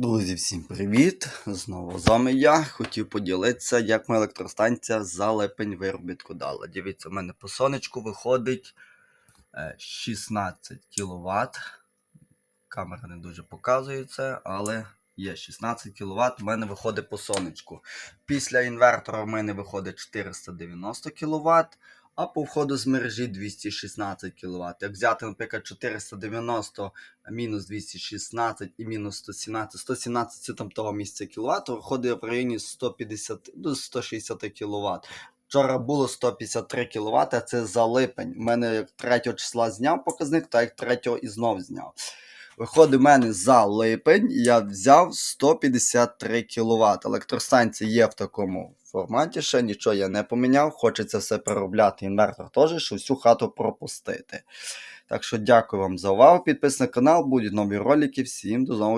Друзі, всім привіт! Знову з вами я. Хотів поділитися, як моя електростанція за липень виробітку дала. Дивіться, у мене по сонечку виходить е, 16 кВт. Камера не дуже показує це, але є 16 кВт. У мене виходить по сонечку. Після інвертора в мене виходить 490 кВт. А по входу з мережі 216 кВт. Як взяти, наприклад, 490 мінус 216 і мінус 117, 117 це там того місця кВт, виходить в районі 150 до 160 кВт. Вчора було 153 кВт, а це за липень. У мене як 3 числа зняв показник, так як 3 і знов зняв. Виходить, в мене за липень я взяв 153 кВт. Електростанція є в такому форматі, ще нічого я не поміняв. Хочеться все переробляти, інвертор теж, щоб всю хату пропустити. Так що дякую вам за увагу. Підписуйтесь на канал, будуть нові ролики. Всім до знову.